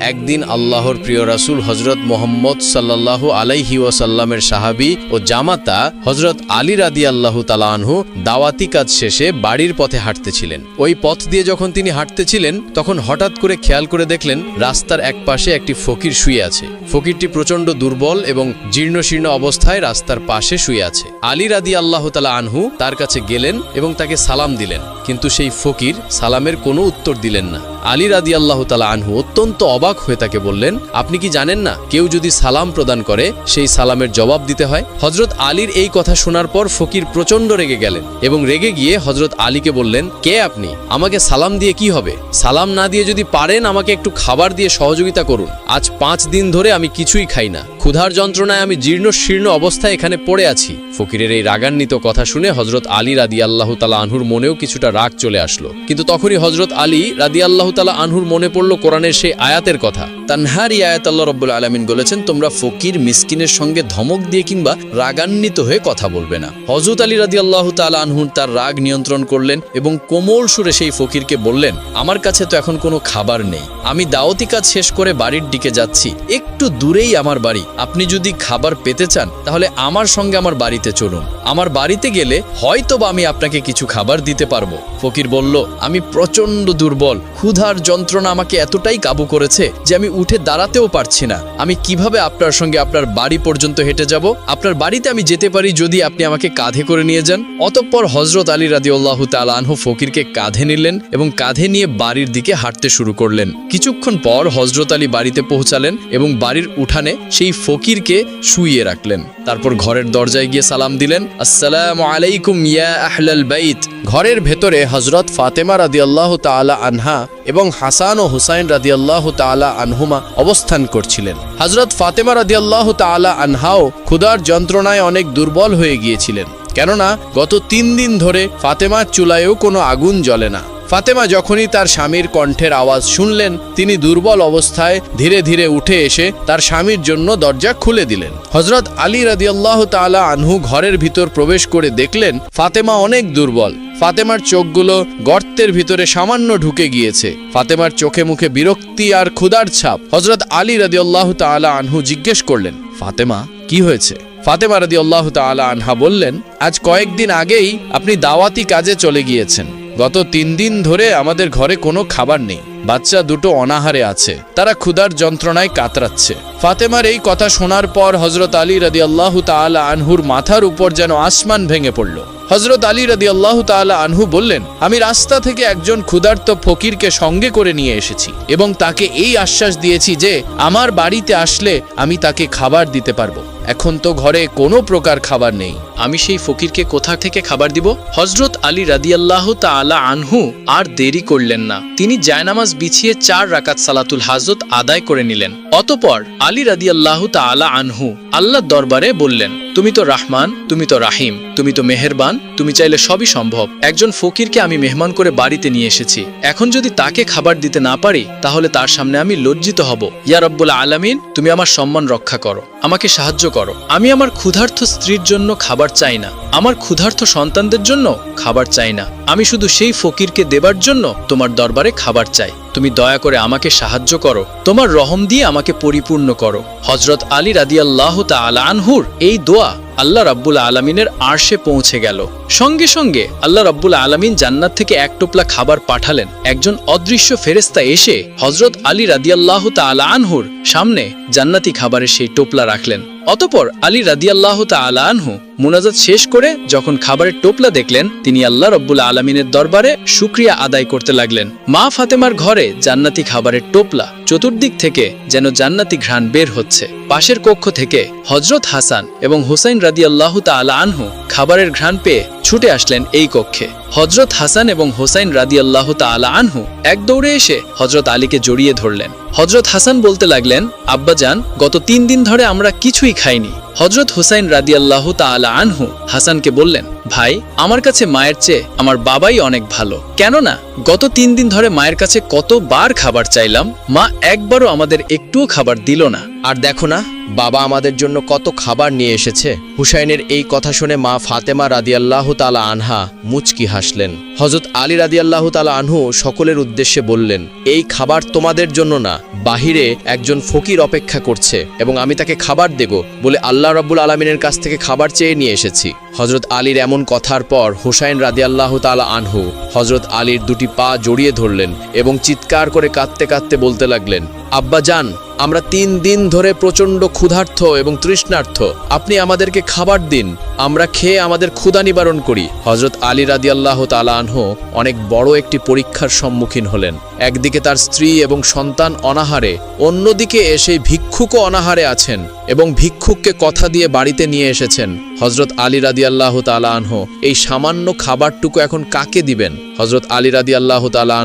একদিন আল্লাহর প্রিয় রাসূল হজরত মোহাম্মদ সাল্লাল্লাহু আলাইহি ওয়াসাল্লামের সাহাবী ও জামাতা হজরত আলী রাদি আল্লাহ আনহু দাওয়াতি কাজ শেষে বাড়ির পথে হাঁটতেছিলেন। ওই পথ দিয়ে যখন তিনি হাঁটতেছিলেন, তখন হঠাৎ করে খেয়াল করে দেখলেন রাস্তার এক পাশে একটি ফকির শুয়ে আছে। ফকিরটি প্রচণ্ড দুর্বল এবং জীর্ণশীর্ণ অবস্থায় রাস্তার পাশে শুয়ে আছে। আলী রাদি আল্লাহ তালা আনহু তার কাছে গেলেন এবং তাকে সালাম দিলেন। কিন্তু সেই ফকির সালামের কোনো উত্তর দিলেন না। আলী রাদি আল্লাহ তালা আনহু অত্যন্ত অবাক হয়ে তাকে বললেন, আপনি কি জানেন না, কেউ যদি সালাম প্রদান করে, সেই সালামের জবাব দিতে হয়? হজরত আলীর এই কথা শোনার পর ফকির প্রচণ্ড রেগে গেলেন এবং রেগে গিয়ে হজরত আলীকে বললেন, কে আপনি? আমাকে সালাম দিয়ে কি হবে? সালাম না দিয়ে যদি পারেন, আমাকে একটু খাবার দিয়ে সহযোগিতা করুন। আজ পাঁচ দিন ধরে আমি কিছুই খাই না। ক্ষুধার যন্ত্রণায় আমি জীর্ণ শীর্ণ অবস্থায় এখানে পড়ে আছি। ফকিরের এই রাগান্বিত কথা শুনে হজরত আলী রাদি আল্লাহ তালা আনহুর মনেও কিছুটা রাগ চলে আসলো। কিন্তু তখনই হজরত আলী রাদি আল্লাহ তালা আনহুর মনে পড়ল কোরআনের সেই আয়াতের কথা। তানহার এই আয়াত আল্লাহ রব্বুল আলমিন বলেছেন, তোমরা ফকির, মিসকিনের সঙ্গে ধমক দিয়ে কিংবা রাগান্বিত হয়ে কথা বলবে না। হজরত আলী রাদি আল্লাহ তালা আনহুর তার রাগ নিয়ন্ত্রণ করলেন এবং কোমল সুরে সেই ফকিরকে বললেন, আমার কাছে তো এখন কোনো খাবার নেই। আমি দাওয়াতি কাজ শেষ করে বাড়ির দিকে যাচ্ছি। একটু দূরেই আমার বাড়ি। আপনি যদি খাবার পেতে চান, তাহলে আমার সঙ্গে আমার বাড়িতে চলুন। আমার বাড়িতে গেলে হয়তো বা আমি আপনাকে কিছু খাবার দিতে পারব। ফকির বলল, আমি প্রচণ্ড দুর্বল। ক্ষুধার যন্ত্রণা আমাকে এতটাই কাবু করেছে যে আমি উঠে দাঁড়াতেও পারছি না। আমি কীভাবে আপনার সঙ্গে আপনার বাড়ি পর্যন্ত হেঁটে যাব? আপনার বাড়িতে আমি যেতে পারি যদি আপনি আমাকে কাঁধে করে নিয়ে যান? অতঃপর হজরত আলী রাদিউল্লাহ তালানহ ফকিরকে কাঁধে নিলেন এবং কাঁধে নিয়ে বাড়ির দিকে হাঁটতে শুরু করলেন। কিছুক্ষণ পর হজরত আলী বাড়িতে পৌঁছালেন এবং বাড়ির উঠানে সেই ফকিরকে শুইয়ে রাখলেন। তারপর ঘরের দরজায় গিয়ে সালাম দিলেন, আসসালাম আলাইকুম ইয়া আহলাল বাইত। ঘরের ভেতরে হজরত ফাতেমা রাদিয়াল্লাহ তালা আনহা এবং হাসান ও হুসাইন রাদি আল্লাহ তালা আনহুমা অবস্থান করছিলেন। হজরত ফাতেমা রাদিয়াল্লাহ তালা আনহাও ক্ষুধার যন্ত্রণায় অনেক দুর্বল হয়ে গিয়েছিলেন। কেননা গত তিন দিন ধরে ফাতেমার চুলায়ও কোনো আগুন জ্বলে না। ফাতেমা যখনই তার স্বামীর কণ্ঠের আওয়াজ শুনলেন, তিনি দুর্বল অবস্থায় ধীরে ধীরে উঠে এসে তার স্বামীর জন্য দরজা খুলে দিলেন। হজরত আলী রাদিয়াল্লাহ তাআলা আনহু ঘরের ভিতর প্রবেশ করে দেখলেন, ফাতেমা অনেক দুর্বল। ফাতেমার চোখগুলো গর্তের ভিতরে সামান্য ঢুকে গিয়েছে। ফাতেমার চোখে মুখে বিরক্তি আর ক্ষুধার ছাপ। হজরত আলী রাদিয়াল্লাহ তাআলা আনহু জিজ্ঞেস করলেন, ফাতেমা, কি হয়েছে? ফাতেমা রাদি আল্লাহ তালা আনহা বললেন, আজ কয়েকদিন আগেই আপনি দাওয়াতি কাজে চলে গিয়েছেন। গত তিন দিন ধরে আমাদের ঘরে কোনো খাবার নেই। বাচ্চা দুটো অনাহারে আছে। তারা ক্ষুধার যন্ত্রণায় কাতরাচ্ছে। ফাতেমার এই কথা শোনার পর হজরত আলী রাদি আল্লাহ তালা আনহুর মাথার উপর যেন আসমান ভেঙে পড়ল। হজরত আলী রাদি আল্লাহ তালা আনহু বললেন, আমি রাস্তা থেকে একজন ক্ষুধার্ত ফকিরকে সঙ্গে করে নিয়ে এসেছি এবং তাকে এই আশ্বাস দিয়েছি যে, আমার বাড়িতে আসলে আমি তাকে খাবার দিতে পারব। এখন তো ঘরে কোনো প্রকার খাবার নেই। আমি সেই ফকিরকে কোথা থেকে খাবার দিব? হজরত আলী রাদিয়াল্লাহ তালা আনহু আর দেরি করলেন না। তিনি জায়নামাজ বিছিয়ে চার রাকাত সালাতুল হাজত আদায় করে নিলেন। অতপর আলী রাদিয়াল্লাহ তালা আনহু আল্লাহ দরবারে বললেন, তুমি তো রাহমান, তুমি তো রাহিম, তুমি তো মেহেরবান, তুমি চাইলে সবই সম্ভব। একজন ফকিরকে আমি মেহমান করে বাড়িতে নিয়ে এসেছি। এখন যদি তাকে খাবার দিতে না পারি, তাহলে তার সামনে আমি লজ্জিত হব। ইয়া রব্বুল আলামিন, তুমি আমার সম্মান রক্ষা করো। আমাকে সাহায্য করো। আমি আমার ক্ষুধার্থ স্ত্রীর জন্য খাবার চাই না। আমার ক্ষুধার্থ সন্তানদের জন্য খাবার চাই না। আমি শুধু সেই ফকিরকে দেবার জন্য তোমার দরবারে খাবার চাই। তুমি দয়া করে আমাকে সাহায্য করো। তোমার রহম দিয়ে আমাকে পরিপূর্ণ করো। হজরত আলী রাদিয়াল্লাহ আল আনহুর এই দোয়া আল্লাহ রাব্বুল আলমিনের আরশে পৌঁছে গেল। সঙ্গে সঙ্গে আল্লাহ রাব্বুল আলমিন জান্নাত থেকে এক টোপলা খাবার পাঠালেন। একজন অদৃশ্য ফেরেস্তা এসে হজরত আলী রাদিয়াল্লাহ তাআলা আনহুর সামনে জান্নাতি খাবারের সেই টোপলা রাখলেন। অতপর আলী রাদিয়াল্লাহ তাআলা আনহু মুনাজাত শেষ করে যখন খাবারের টোপলা দেখলেন, তিনি আল্লাহ রব্বুল আলমিনের দরবারে শুক্রিয়া আদায় করতে লাগলেন। মা ফাতেমার ঘরে জান্নাতি খাবারের টোপলা চতুর্দিক থেকে যেন জান্নাতি ঘ্রাণ বের হচ্ছে। পাশের কক্ষ থেকে হজরত হাসান এবং হুসাইন রাদি আল্লাহ তালা আনহু খাবারের ঘ্রাণ পেয়ে ছুটে আসলেন এই কক্ষে। হজরত হাসান এবং হোসাইন রাদি আল্লাহ তালা আনহু এক দৌড়ে এসে হজরত আলীকে জড়িয়ে ধরলেন। হজরত হাসান বলতে লাগলেন আব্বাজান গত তিন দিন ধরে আমরা কিছুই খাইনি। হজরত হুসাইন রাদি আল্লাহ তালা আনহু হাসানকে বললেন, ভাই, আমার কাছে মায়ের চেয়ে আমার বাবাই অনেক ভালো। কেননা, গত তিন দিন ধরে মায়ের কাছে কতবার খাবার চাইলাম, মা একবারও আমাদের একটুও খাবার দিল না। আর দেখো না, বাবা আমাদের জন্য কত খাবার নিয়ে এসেছে। হুসাইনের এই কথা শুনে মা ফাতেমা রাদিয়াল্লাহ তালা আনহা মুচকি হাসলেন। হজরত আলী রাদিয়াল্লাহ তালা আনহু সকলের উদ্দেশ্যে বললেন, এই খাবার তোমাদের জন্য না, বাহিরে একজন ফকির অপেক্ষা করছে এবং আমি তাকে খাবার দেব বলে আল্লাহ রব্বুল আলমিনের কাছ থেকে খাবার চেয়ে নিয়ে এসেছি। হজরত আলীর এমন কথার পর হুসাইন রাদিয়াল্লাহ তালা আনহু হজরত আলীর দুটি পা জড়িয়ে ধরলেন এবং চিৎকার করে কাঁদতে কাঁদতে বলতে লাগলেন, আব্বা, যান। আমরা তিন দিন ধরে প্রচণ্ড ক্ষুধার্থ এবং তৃষ্ণার্থ। আপনি আমাদেরকে খাবার দিন, আমরা খেয়ে আমাদের ক্ষুধা নিবারণ করি। হজরত আলী রাদি আল্লাহ তালাহ অনেক বড় একটি পরীক্ষার সম্মুখীন হলেন। একদিকে তার স্ত্রী এবং সন্তান অনাহারে, অন্যদিকে এসে ভিক্ষুকও অনাহারে আছেন এবং ভিক্ষুককে কথা দিয়ে বাড়িতে নিয়ে এসেছেন। হজরত আলী রাদি আল্লাহ তালাহ এই সামান্য খাবারটুকু এখন কাকে দিবেন? হজরত আলী রাদি আল্লাহ তালাহ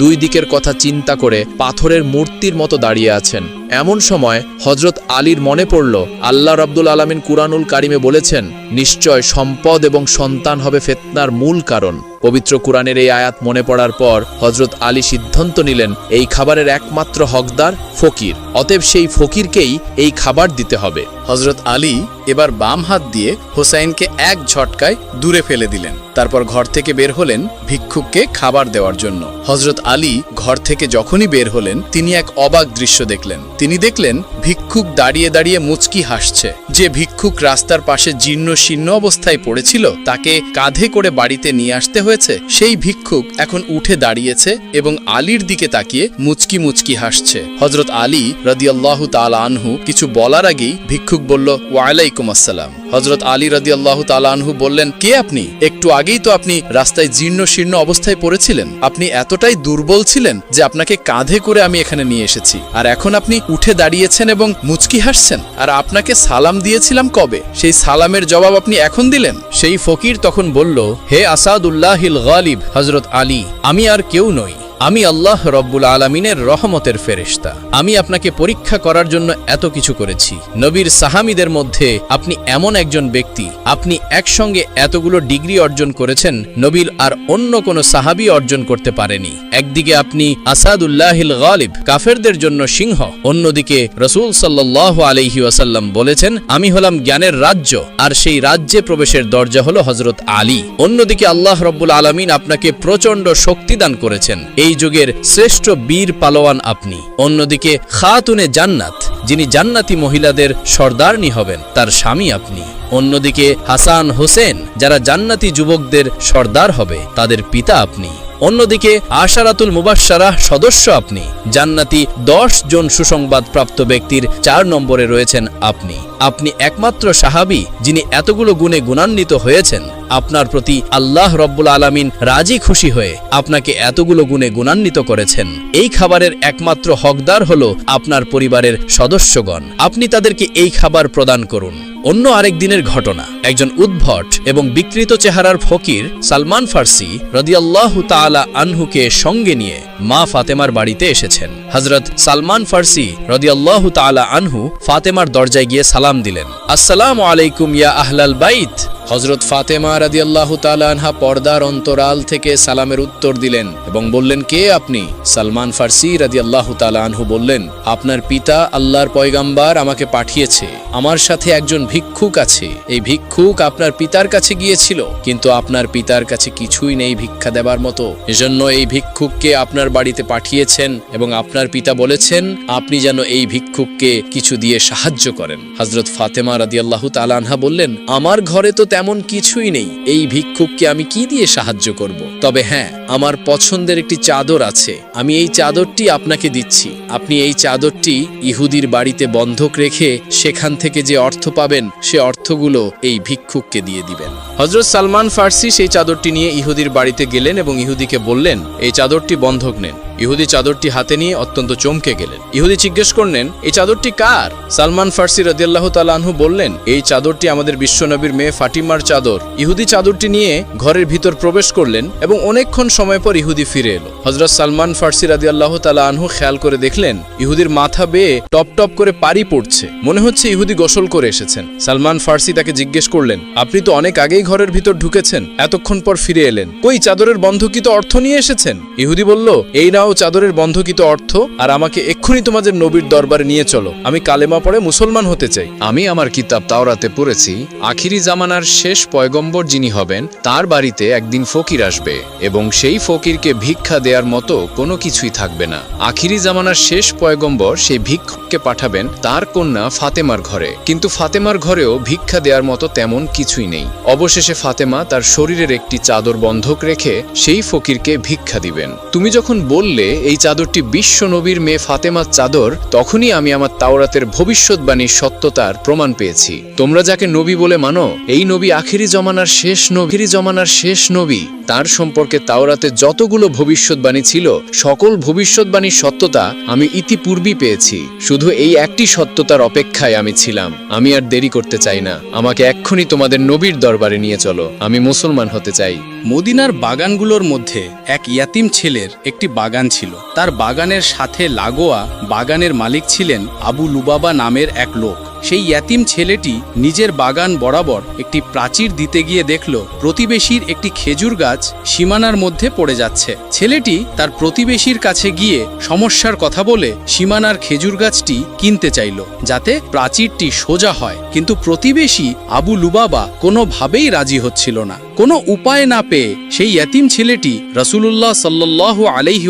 দুই দিকের কথা চিন্তা করে পাথরের মূর্তির মতো দাঁড়িয়ে আছেন। এমন সময় হজরত আলীর মনে পড়ল, আল্লাহ রাব্দুল আলমিন কুরআনুল কারিমে বলেছেন, নিশ্চয় সম্পদ এবং সন্তান হবে ফেতনার মূল কারণ। পবিত্র কুরআনের এই আয়াত মনে পড়ার পর হজরত আলী সিদ্ধান্ত নিলেন, এই খাবারের একমাত্র হকদার ফকির। অতএব সেই ফকিরকেই এই খাবার দিতে হবে। হজরত আলী এবার বাম হাত দিয়ে হোসাইনকে এক ঝটকায় দূরে ফেলে দিলেন। তারপর ঘর থেকে বের হলেন ভিক্ষুককে খাবার দেওয়ার জন্য। হজরত আলী ঘর থেকে যখনই বের হলেন, তিনি এক অবাক দৃশ্য দেখলেন। তিনি দেখলেন ভিক্ষুক দাঁড়িয়ে দাঁড়িয়ে মুচকি হাসছে। যে ভিক্ষুক রাস্তার পাশে জীর্ণ শীর্ণ অবস্থায় পড়েছিল, তাকে কাঁধে করে বাড়িতে নিয়ে আসতে সেই ভিক্ষুক এখন উঠে দাঁড়িয়েছে এবং আলীর দিকে তাকিয়ে মুচকি মুচকি হাসছে। হজরত আলী রদিয়াল্লাহু তালা আনহু কিছু বলার আগেই ভিক্ষুক বলল, ওয়ালাইকুম আসসালাম। হজরত আলী রদি আল্লাহ তালানহু বললেন, কে আপনি? একটু আগেই তো আপনি রাস্তায় জীর্ণ শীর্ণ অবস্থায় পড়েছিলেন। আপনি এতটাই দুর্বল ছিলেন যে আপনাকে কাঁধে করে আমি এখানে নিয়ে এসেছি। আর এখন আপনি উঠে দাঁড়িয়েছেন এবং মুচকি হাসছেন। আর আপনাকে সালাম দিয়েছিলাম কবে? সেই সালামের জবাব আপনি এখন দিলেন? সেই ফকির তখন বলল, হে আসাদুল্লাহিল গালিব হজরত আলী, আমি আর কেউ নই। আমি আল্লাহ রব্বুল আলমিনের রহমতের ফেরেশতা। আমি আপনাকে পরীক্ষা করার জন্য এত কিছু করেছি। নবীর সাহামিদের মধ্যে আপনি এমন একজন ব্যক্তি, আপনি একসঙ্গে এতগুলো ডিগ্রি অর্জন করেছেন নবীল আর অন্য কোনো সাহাবি অর্জন করতে পারেনি। একদিকে আপনি আসাদুল্লাহিল গালিব, কাফেরদের জন্য সিংহ, অন্যদিকে রসুল সাল্লাহ আলহি ওয়াসাল্লাম বলেছেন, আমি হলাম জ্ঞানের রাজ্য, আর সেই রাজ্যে প্রবেশের দরজা হল হজরত আলী। অন্যদিকে আল্লাহ রব্বুল আলমিন আপনাকে প্রচণ্ড শক্তি দান করেছেন। এই যুগের শ্রেষ্ঠ বীর পালোয়ান আপনি। অন্যদিকে খাতুনে জান্নাত, যিনি জান্নাতি মহিলাদের সর্দারনি হবেন, তার স্বামী আপনি। অন্যদিকে হাসান হোসেন, যারা জান্নাতি যুবকদের সর্দার হবে, তাদের পিতা আপনি। অন্যদিকে আশারাতুল মুবাসারা সদস্য আপনি, জান্নাতি দশ জন সুসংবাদ প্রাপ্ত ব্যক্তির চার নম্বরে রয়েছেন আপনি। আপনি একমাত্র সাহাবি, যিনি এতগুলো গুণে গুণান্বিত হয়েছেন। আপনার প্রতি আল্লাহ রব্বুল আলামিন রাজি খুশি হয়ে আপনাকে এতগুলো গুণে গুণান্বিত করেছেন। এই খাবারের একমাত্র হকদার হল আপনার পরিবারের সদস্যগণ। আপনি তাদেরকে এই খাবার প্রদান করুন। অন্য আরেক দিনের ঘটনা, একজন উদ্ভট এবং বিকৃত চেহারার ফকির সালমান ফার্সি রদিয়াল্লাহ তালা আনহুকে সঙ্গে নিয়ে মা ফাতেমার বাড়িতে এসেছেন। হজরত সালমান ফার্সি রদিয়াল্লাহ তালা আনহু ফাতেমার দরজায় গিয়ে সালাম দিলেন। আসসালামু আলাইকুম ইয়া আহলাল বাইত। হজরত ফাতেমা রাদিয়াল্লাহু তাআলা আনহা পর্দার অন্তরাল থেকে সালামের উত্তর দিলেন এবং বললেন, কে আপনি? সালমান ফার্সি রাদিয়াল্লাহু তাআলা আনহু বললেন, আপনার পিতা আল্লাহর পয়গাম্বার আমাকে পাঠিয়েছে। আমার সাথে একজন ভিক্ষুক আছে। এই ভিক্ষুক আপনার পিতার কাছে গিয়েছিল, কিন্তু আপনার পিতার কাছে কিছুই নেই ভিক্ষা দেবার মতো। এজন্য এই ভিক্ষুককে আপনার বাড়িতে পাঠিয়েছেন এবং আপনার পিতা বলেছেন, আপনি যেন এই ভিক্ষুককে কিছু দিয়ে সাহায্য করেন। হজরত ফাতেমা রাদিয়াল্লাহু তাআলা আনহা বললেন, আমার ঘরে তো তেমন কিছুই নেই। এই ভিক্ষুককে আমি কি দিয়ে সাহায্য করব? তবে হ্যাঁ আমার পছন্দের একটি চাদর আছে। আমি এই চাদরটি আপনাকে দিচ্ছি। আপনি এই চাদরটি ইহুদির বাড়িতে বন্ধক রেখে সেখান থেকে যে অর্থ পাবেন, সে অর্থগুলো এই ভিক্ষুককে দিয়ে দিবেন। হজরত সালমান ফার্সি সেই চাদরটি নিয়ে ইহুদির বাড়িতে গেলেন এবং ইহুদিকে বললেন, এই চাদরটি বন্ধক নেন। ইহুদি চাদরটি হাতে নিয়ে অত্যন্ত চমকে গেলেন। ইহুদি জিজ্ঞেস করলেন, এই চাদরটি কার? সালমান ফার্সি রদিয়াল্লাহ তালাহু বললেন, এই চাদরটি আমাদের বিশ্বনবীর মেয়ে ফাটিমার চাদর। ইহুদি চাদরটি নিয়ে ঘরের ভিতর প্রবেশ করলেন এবং অনেকক্ষণ সময় পর ইহুদি ফিরে এলো। হজরত সালমান ফার্সি রাদিয়াল্লাহু তালা আনহু খেয়াল করে দেখলেন, ইহুদির মাথা বেয়ে টপ টপ করে পারি পড়ছে। মনে হচ্ছে ইহুদি গোসল করে এসেছেন। সালমান ফার্সি তাকে জিজ্ঞেস করলেন, আপনি তো অনেক আগেই ঘরের ভিতর ঢুকেছেন, এতক্ষণ পর ফিরে এলেন। কই চাদরের বন্ধকিত অর্থ নিয়ে এসেছেন? ইহুদি বলল, এই নাও চাদরের বন্ধকিত অর্থ, আর আমাকে এক্ষুনি তোমাদের নবীর দরবারে নিয়ে চলো। আমি কালেমা পড়ে মুসলমান হতে চাই। আমি আমার কিতাব তাওরাতে পড়েছি, আখিরি জামানার শেষ পয়গম্বর যিনি হবেন, তার বাড়িতে একদিন ফকির আসবে, এবং সেই ফকিরকে ভিক্ষা দেওয়ার মতো কোনো কিছুই থাকবে না। আখিরি জামানার শেষ পয়গম্বর সেই ভিক্ষুককে পাঠাবেন, তার কন্যা ফাতেমার ঘরে। কিন্তু ফাতেমার ঘরেও ভিক্ষা দেওয়ার মতো তেমন কিছুই নেই। অবশেষে ফাতেমা তার শরীরের একটি চাদর বন্ধক রেখে সেই ফকিরকে ভিক্ষা দিবেন। তুমি যখন বললে এই চাদরটি বিশ্ব নবীর মেয়ে ফাতেমার চাদর, তখনই আমি আমার তাওরাতের ভবিষ্যৎবাণীর সত্যতার প্রমাণ পেয়েছি। তোমরা যাকে নবী বলে মানো, এই নবী আখিরি জমানার শেষ নবীর জমানার শেষ নবী। তার সম্পর্কে তাওরাতে যতগুলো ভবিষ্যৎবাণী ছিল, সকল ভবিষ্যৎবাণীর সত্যতা আমি ইতিপূর্বেই পেয়েছি। শুধু এই একটি সত্যতার অপেক্ষায় আমি ছিলাম। আমি আর দেরি করতে চাই না। আমাকে এক্ষুনি তোমাদের নবীর দরবারে নিয়ে চলো। আমি মুসলমান হতে চাই। মদিনার বাগানগুলোর মধ্যে এক ইয়াতিম ছেলের একটি বাগান ছিল। তার বাগানের সাথে লাগোয়া বাগানের মালিক ছিলেন আবু লুবাবা নামের এক লোক। সেই ইয়াতিম ছেলেটি নিজের বাগান বরাবর একটি প্রাচীর দিতে গিয়ে দেখল, প্রতিবেশীর একটি খেজুর গাছ সীমানার মধ্যে পড়ে যাচ্ছে। ছেলেটি তার প্রতিবেশীর কাছে গিয়ে সমস্যার কথা বলে সীমানার খেজুর গাছটি কিনতে চাইল, যাতে প্রাচীরটি সোজা হয়। কিন্তু প্রতিবেশী আবু লুবাবা কোনোভাবেই রাজি হচ্ছিল না। কোনো উপায় না পেয়ে সেই ইয়াতিম ছেলেটি রসুলুল্লাহ সাল্লাহ আলাইহি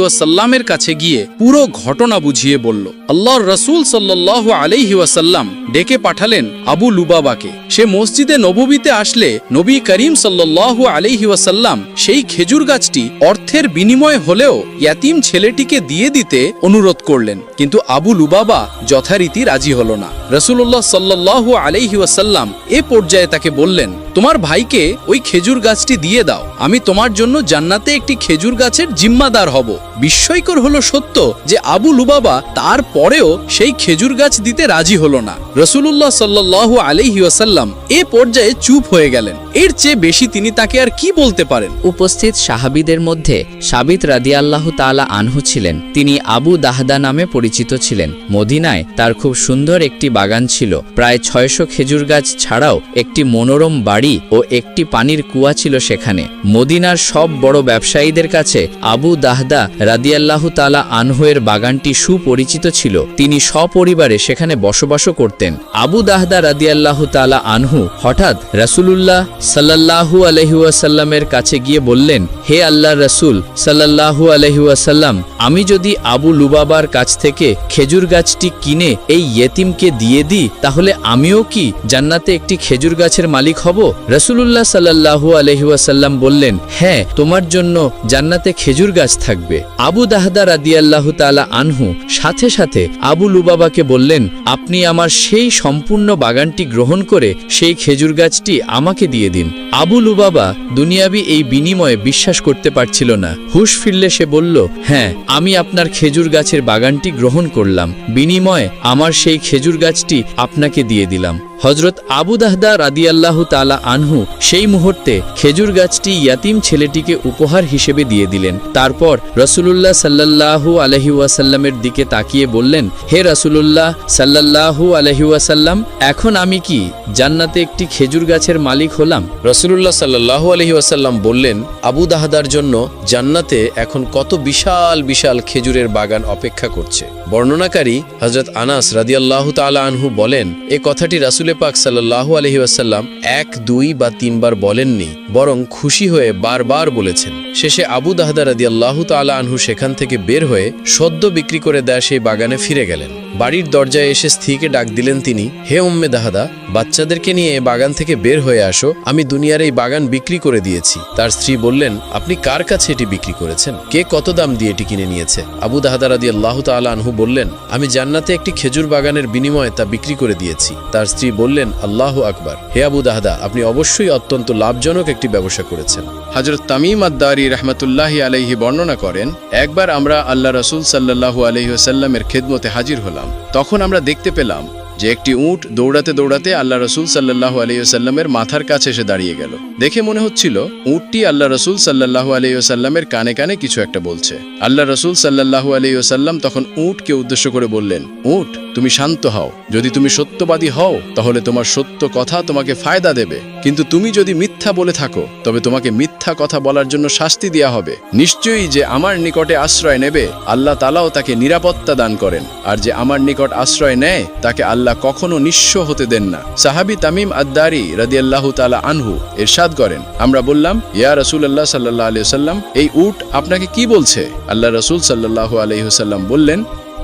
কাছে গিয়ে পুরো ঘটনা বুঝিয়ে বলল, আল্লাহর রসুল সাল্লাহ আলাইহি ওয়াসাল্লাম ডেকে পাঠালেন আবু লুবাবাকে। সে মসজিদে নববীতে আসলে নবী করিম সাল্লাহ আলাইহি ওয়াসাল্লাম সেই খেজুর গাছটি অর্থের বিনিময় হলেও ইয়াতিম ছেলেটিকে দিয়ে দিতে অনুরোধ করলেন। কিন্তু আবু লুবাবা যথারীতি রাজি হল না। রসুল্লাহ সাল্লাহ আলাইহি ওয়াসাল্লাম এ পর্যায়ে তাকে বললেন, তোমার ভাইকে ওই খেজুর গাছটি দিয়ে দাও। আমি তোমার জন্য জান্নাতে একটি খেজুর গাছের জিম্মাদার হব। বিস্ময়কর হলো সত্য যে আবু লুবাবা তারপরেও সেই খেজুর গাছ দিতে রাজি হলো না। রসুল্লাহ সাল্লাহ আলাইহি ওয়াসাল্লাম এ পর্যায়ে চুপ হয়ে গেলেন। এর চেয়ে বেশি তিনি তাকে আর কি বলতে পারেন? উপস্থিত সাহাবিদের মধ্যে সাবিত রাদিয়াল্লাহু তাআলা আনহু ছিলেন। তিনি আবু দাহদা নামে পরিচিত ছিলেন। মদিনায় তার খুব সুন্দর একটি বাগান ছিল। প্রায় ছয়শো খেজুর গাছ ছাড়াও একটি মনোরম বাড়ি ও একটি পানির কুয়া ছিল সেখানে। মদিনার সব বড় ব্যবসায়ীদের কাছে আবু দাহদা রাদিয়াল্লাহু তাআলা আনহুয়ের বাগানটি সুপরিচিত ছিল। তিনি সপরিবারে সেখানে বসবাসও করতেন। আবু দাহদা রাদিয়াল্লাহু তাআলা আনহু হঠাৎ রাসূলুল্লাহ সাল্লাল্লাহু আলাইহি ওয়াসাল্লামের কাছে গিয়ে বললেন, হে আল্লাহ রাসূল, সাল্লাল্লাহু আলাইহি ওয়াসাল্লাম, আমি যদি আবু লুবাবার কাছ থেকে খেজুর গাছটি কিনে এই ইয়েতিমকে দিয়ে দিই, তাহলে আমিও কি জান্নাতে একটি খেজুর গাছের মালিক হব? রাসূলুল্লাহ সাল্লাল্লাহু আলাইহি ওয়াসাল্লাম বললেন হ্যাঁ তোমার জন্য জান্নাতে খেজুর গাছ থাকবে। আবু দাহদা রাদিয়াল্লাহু তাআলা আনহু সাথে সাথে আবু লুবাবাকে বললেন, আপনি আমার সেই সম্পূর্ণ বাগানটি গ্রহণ করে সেই খেজুর গাছটি আমাকে দিয়ে দিন। আবু লুবাবা দুনিয়াবি এই বিনিময়ে বিশ্বাস করতে পারছিল না। হুশ ফিরলে সে বলল হ্যাঁ আমি আপনার খেজুর গাছের বাগানটি গ্রহণ করলাম। বিনিময়ে আমার সেই খেজুর গাছটি আপনাকে দিয়ে দিলাম। হজরত আবু দাহদা রাদিয়াল্লাহু তালা আনহু সেই মুহূর্তে খেজুর গাছটি ইয়াতিম ছেলেটিকে উপহার হিসেবে দিয়ে দিলেন। তারপর রসুলুল্লাহ সাল্লাল্লাহু আলহি ওয়াসাল্লামের দিকে তাকিয়ে বললেন, হে রসুলুল্লাহ সাল্লাল্লাহু আলহি ওয়াসাল্লাম, এখন আমি কি জান্নাতে একটি খেজুর গাছের মালিক হলাম? রসুলুল্লাহ সাল্লাহ আলহি ওয়াসাল্লাম বললেন, আবু দাহাদার জন্য জান্নাতে এখন কত বিশাল বিশাল খেজুরের বাগান অপেক্ষা করছে। বর্ণনাকারী হজরত আনাস রাদিয়াল্লাহ তালা আনহু বলেন, এ কথাটি রাসুলে পাক সাল্লাহ আলহি ওয়াসাল্লাম এক দুই বা তিনবার বলেননি বরং খুশি হয়ে বারবার বলেছেন। শেষে আবু দাহাদা রাদিয়াল্লাহ তালা আনহু সেখান থেকে বের হয়ে সদ্য বিক্রি করে দেয় সেই বাগানে ফিরে গেলেন। বাড়ির দরজায় এসে স্ত্রীকে ডাক দিলেন তিনি, হে উম্মে দাহাদা, বাচ্চাদেরকে নিয়ে বাগান থেকে বের হয়ে আসো, আমি দুনিয়ার এই বাগান বিক্রি করে দিয়েছি। তার স্ত্রী বললেন, আপনি কার কাছে এটি বিক্রি করেছেন? কে কত দাম দিয়ে এটি কিনে নিয়েছে? আবু দাহাদা রাদি আল্লাহ তালা আনহু বললেন, আমি জান্নাতে একটি খেজুর বাগানের বিনিময়ে তা বিক্রি করে দিয়েছি। তার স্ত্রী বললেন, আল্লাহ আকবার। হে আবু দাহাদা, আপনি অবশ্যই অত্যন্ত লাভজনক একটি ব্যবসা করেছেন। হাজরত তামিম আদারি আদারি রহমতুল্লাহি আলহি বর্ণনা করেন, একবার আমরা আল্লাহ রসুল সাল্লাহু আলহিহাসাল্লামের খেদমতে হাজির হলাম। তখন আমরা দেখতে পেলাম যে একটি উট দৌড়াতে দৌড়াতে আল্লাহ রসুল সাল্লাহু আলহিহাসাল্লামের মাথার কাছে এসে দাঁড়িয়ে গেল। দেখে মনে হচ্ছিল, উটটি আল্লাহ রসুল সাল্লাহু আলহিহাসাল্লামের কানে কানে কিছু একটা বলছে। আল্লাহ রসুল সাল্লাহু আলহিহাসাল্লাম তখন উটকে উদ্দেশ্য করে বললেন, উট, তুমি শান্ত হও। যদি তুমি সত্যবাদী হও, তাহলে তোমার সত্য কথা তোমাকে ফায়দা দেবে। কিন্তু তুমি যদি মিথ্যা বলে থাকো, তবে তোমাকে মিথ্যা কথা বলার জন্য শাস্তি দেওয়া হবে। নিশ্চয়ই যে আমার নিকটে আশ্রয় নেবে, আল্লাহ তালাও তাকে নিরাপত্তা দান করেন। আর যে আমার নিকট আশ্রয় নেয়, তাকে আল্লাহ কখনো নিঃস্ব হতে দেন না। সাহাবি তামিম আদ্দারি রাদিয়াল্লাহু তালা আনহু এরশাদ করেন, আমরা বললাম, ইয়া রসুল আল্লাহ সাল্লাহ আলিয়া সাল্লাম এই উট আপনাকে কি বলছে? আল্লাহ রসুল সাল্লাহ আলহিহসাল্লাম বললেন,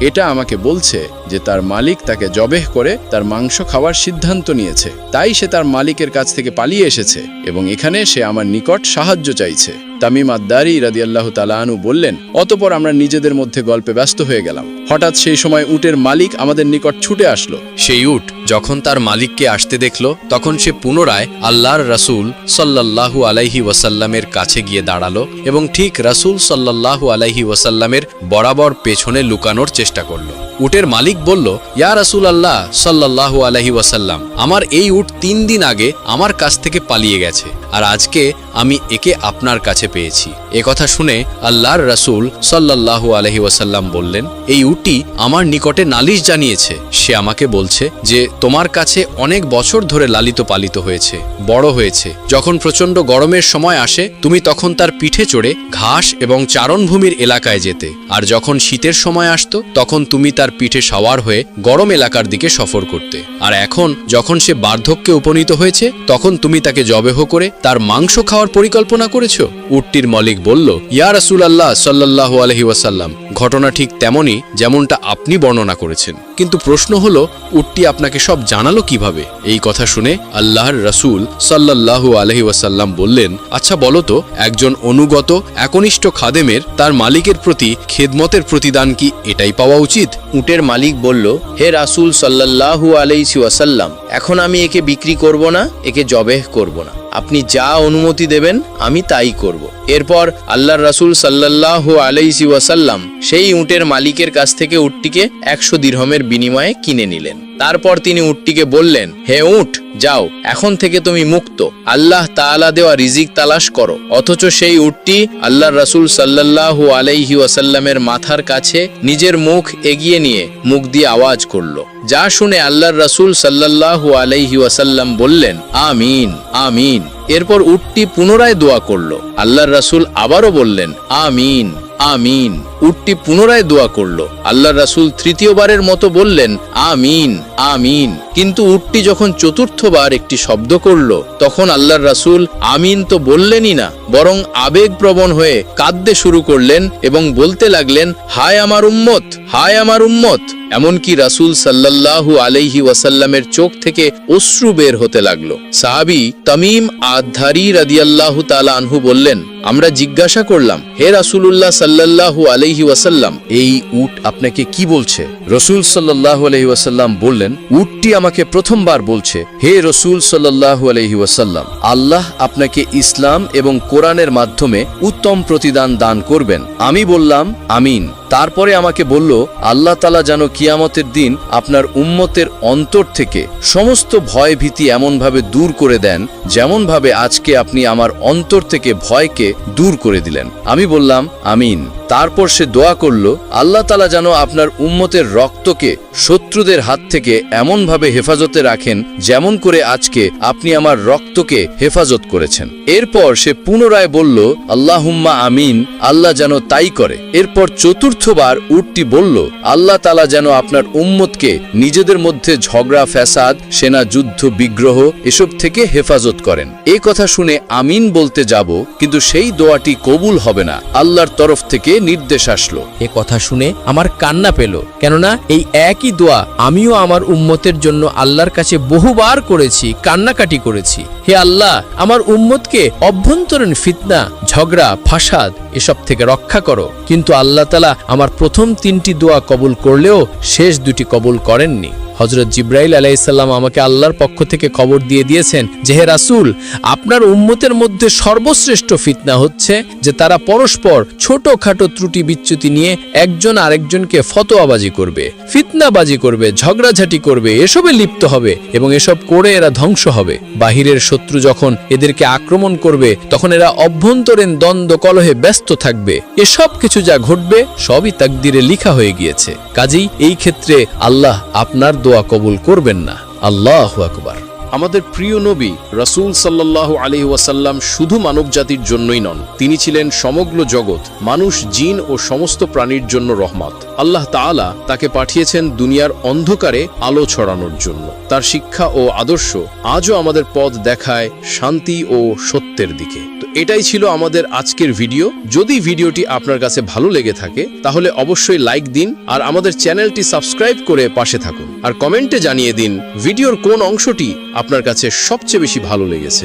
এটা আমাকে বলছে যে তার মালিক তাকে জবেহ করে তার মাংস খাওয়ার সিদ্ধান্ত নিয়েছে। তাই সে তার মালিকের কাছ থেকে পালিয়ে এসেছে এবং এখানে সে আমার নিকট সাহায্য চাইছে। তামিম আদ্দারি রাদিয়াল্লাহু তালানু বললেন, অতপর আমরা নিজেদের মধ্যে গল্পে ব্যস্ত হয়ে গেলাম। হঠাৎ সেই সময় উটের মালিক আমাদের নিকট ছুটে আসলো। সেই উট যখন তার মালিককে আসতে দেখল, তখন সে পুনরায় আল্লাহর রাসূল সাল্লাল্লাহু আলাইহি ওয়াসাল্লামের কাছে গিয়ে দাঁড়াল এবং ঠিক রাসূল সাল্লাল্লাহু আলাইহি ওয়াসাল্লামের বরাবর পেছনে লুকানোর চেষ্টা করল। উটের মালিক বলল, ইয়া রাসূল আল্লাহ সাল্লাল্লাহু আলাইহি ওয়াসাল্লাম, আমার এই উট তিন দিন আগে আমার কাছ থেকে পালিয়ে গেছে, আর আজকে আমি একে আপনার কাছে পেয়েছি। এ কথা শুনে আল্লাহর রাসূল সাল্লাল্লাহু আলাইহি ওয়াসাল্লাম বললেন, এই উটটি আমার নিকটে নালিশ জানিয়েছে। সে আমাকে বলছে যে, তোমার কাছে অনেক বছর ধরে লালিত পালিত হয়েছে, বড় হয়েছে। যখন প্রচণ্ড গরমের সময় আসে, তুমি তখন তার পিঠে চড়ে ঘাস এবং চারণভূমির এলাকায় যেতে। আর যখন শীতের সময় আসতো, তখন তুমি তার পিঠে সওয়ার হয়ে গরম এলাকার দিকে সফর করতে। আর এখন, যখন সে বার্ধক্যে উপনীত হয়েছে, তখন তুমি তাকে জবেহ করে তার মাংস খাওয়ার পরিকল্পনা করেছ? উটটির মলিক বলল, ইয়া রাসুল আল্লাহ সাল্লাহ আলহি ওয়াসাল্লাম, ঘটনা ঠিক তেমনই যেমনটা আপনি বর্ণনা করেছেন। কিন্তু প্রশ্ন হলো, উটটি আপনাকে সব জানালো কীভাবে? এই কথা শুনে আল্লাহর রাসূল সাল্লাল্লাহু আলহি ওয়াসাল্লাম বললেন আচ্ছা বলো তো, একজন অনুগত, একনিষ্ঠ খাদেমের তার মালিকের প্রতি, খেদমতের প্রতিদান কি এটাই পাওয়া উচিত? উটের মালিক বলল, হে রাসুল সাল্লাল্লাহু আলাইহি ওয়াসাল্লাম, এখন আমি একে বিক্রি করব না, একে জবেহ করব না। আপনি যা অনুমতি দেবেন, আমি তাই করব। এরপর আল্লাহর রাসূল সাল্লাল্লাহু আলাইহি ওয়াসাল্লাম সেই উটের মালিকের কাছ থেকে উটটিকে একশো দিরহমের বিনিময়ে কিনে নিলেন। তারপর তিনি উটটিকে বললেন, হে উট, যাও, এখন থেকে তুমি মুক্ত। আল্লাহ তাআলা দেওয়া রিজিক তালাশ করো। অথচ সেই উটটি আল্লাহর রাসূল সাল্লাল্লাহু আলাইহি ওয়াসাল্লামের মাথার কাছে নিজের মুখ এগিয়ে নিয়ে মুখ দিয়ে আওয়াজ করল। যা শুনে আল্লাহর রাসূল সাল্লাল্লাহু আলাইহি ওয়াসাল্লাম বললেন, আমিন আমিন। এরপর উটটি পুনরায় দোয়া করল। আল্লাহর রাসুল আবারও বললেন আমিন। আমিন। উটটি পুনরায় দোয়া করল। আল্লাহ রাসূল তৃতীয়বারের মতো বললেন, আমিন আমিন। কিন্তু উটটি যখন চতুর্থবার একটি শব্দ করল, তখন আল্লাহর রাসূল আমিন তো বললেনই না, বরং আবেগপ্রবণ হয়ে কাঁদতে শুরু করলেন এবং বলতে লাগলেন, হায় আমার উম্মত, হায় আমার উম্মত। এমনকি রাসূল সাল্লাল্লাহু আলাইহি ওয়াসাল্লামের চোখ থেকে অশ্রু বের হতে লাগল। সাহাবী তামিম আধারি রাদিয়াল্লাহু তাআলা আনহু বললেন আমরা জিজ্ঞাসা করলাম, হে রাসুল্লাহ সাল্লাল্লাহু আলহি ওয়াসাল্লাম, এই উট আপনাকে কি বলছে? রসুল সাল্লাহ আলহি ওয়াসাল্লাম বললেন, উটটি আমাকে প্রথমবার বলছে, হে রসুল সাল্লাহ আলহি ওয়াসাল্লাম, আল্লাহ আপনাকে ইসলাম এবং কোরআনের মাধ্যমে উত্তম প্রতিদান দান করবেন। আমি বললাম, আমিন। তারপরে আমাকে বলল, আল্লাহ তালা যেন কিয়ামতের দিন আপনার উম্মতের অন্তর থেকে সমস্ত ভয় ভীতি এমনভাবে দূর করে দেন, যেমনভাবে আজকে আপনি আমার অন্তর থেকে ভয়কে দূর করে দিলেন। আমি বললাম, আমিন। তারপর সে দোয়া করল, আল্লাহ তালা যেন আপনার উম্মতের রক্তকে শত্রুদের হাত থেকে এমনভাবে হেফাজতে রাখেন, যেমন করে আজকে আপনি আমার রক্তকে হেফাজত করেছেন। এরপর সে পুনরায় বলল, আল্লাহুম্মা আমিন, আল্লাহ যেন তাই করে। এরপর চতুর্থবার উটটি বলল, আল্লাহ তালা যেন আপনার উম্মতকে নিজেদের মধ্যে ঝগড়া, ফ্যাসাদ, সেনা, যুদ্ধ, বিগ্রহ এসব থেকে হেফাজত করেন। এই কথা শুনে আমিন বলতে যাব, কিন্তু সেই দোয়াটি কবুল হবে না। আল্লাহর তরফ থেকে নির্দেশ আসলো। এ কথা শুনে আমার কান্না পেল, কেননা এই একই দোয়া আমিও আমার উম্মতের জন্য আল্লাহর কাছে বহুবার করেছি, কান্নাকাটি করেছি। হে আল্লাহ, আমার উম্মতকে অভ্যন্তরীণ ফিতনা, ঝগড়া, ফাসাদ এসব থেকে রক্ষা করো। কিন্তু আল্লাহ তালা আমার প্রথম তিনটি দোয়া কবুল করলেও শেষ দুটি কবুল করেননি। হজরত জিব্রাইল আলাইসাল্লাম আমাকে আল্লাহর পক্ষ থেকে খবর দিয়ে দিয়েছেন যে, হে রাসুল, আপনার উম্মতের মধ্যে সর্বশ্রেষ্ঠ ফিতনা হচ্ছে যে, তারা পরস্পর ছোটখাটো ত্রুটি বিচ্যুতি নিয়ে একজন আরেকজনকে ফতোয়াবাজি করবে, ফিতনাবাজি করবে, ঝগড়াঝাটি করবে, এসবে লিপ্ত হবে এবং এসব করে এরা ধ্বংস হবে। বাহিরের শত্রু যখন এদেরকে আক্রমণ করবে, তখন এরা অভ্যন্তরীণ দ্বন্দ্ব কলহে ব্যস্ত থাকবে। এসব কিছু যা ঘটবে, সবই তাকদিরে লিখা হয়ে গিয়েছে। কাজেই এই ক্ষেত্রে আল্লাহ আপনার দোয়া কবুল করবেন না। আল্লাহ আকবার। আমাদের প্রিয় নবী রাসূল সাল্লাল্লাহু আলাইহি ওয়াসাল্লাম শুধু মানবজাতির জন্যই নন, তিনি ছিলেন সমগ্র জগৎ, মানুষ, জিন ও সমস্ত প্রাণীর জন্য রহমত। আল্লাহ তাআলা তাকে পাঠিয়েছেন দুনিয়ার অন্ধকারে আলো ছড়ানোর জন্য। তার শিক্ষা ও আদর্শ আজও আমাদের পথ দেখায় শান্তি ও সত্যের দিকে। এটাই ছিল আমাদের আজকের ভিডিও। যদি ভিডিওটি আপনার কাছে ভালো লেগে থাকে, তাহলে অবশ্যই লাইক দিন আর আমাদের চ্যানেলটি সাবস্ক্রাইব করে পাশে থাকুন। আর কমেন্টে জানিয়ে দিন, ভিডিওর কোন অংশটি আপনার কাছে সবচেয়ে বেশি ভালো লেগেছে।